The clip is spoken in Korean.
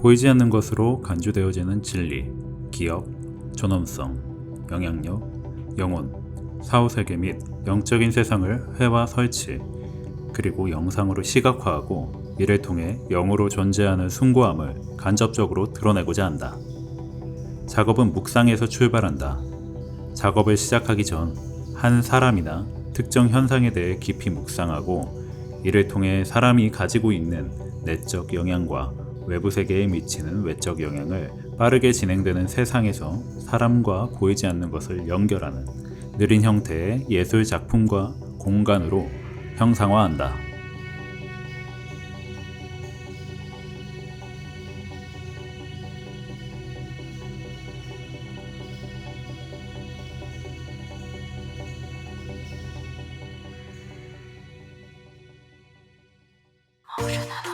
보이지 않는 것으로 간주되어지는 진리, 기억, 존엄성, 영향력, 영혼, 사후세계 및 영적인 세상을 회화 설치, 그리고 영상으로 시각화하고 이를 통해 영으로 존재하는 숭고함을 간접적으로 드러내고자 한다. 작업은 묵상에서 출발한다. 작업을 시작하기 전 한 사람이나 특정 현상에 대해 깊이 묵상하고 이를 통해 사람이 가지고 있는 내적 영향과 외부 세계에 미치는 외적 영향을 빠르게 진행되는 세상에서 사람과 보이지 않는 것을 연결하는 느린 형태의 예술 작품과 공간으로 형상화한다. 모르는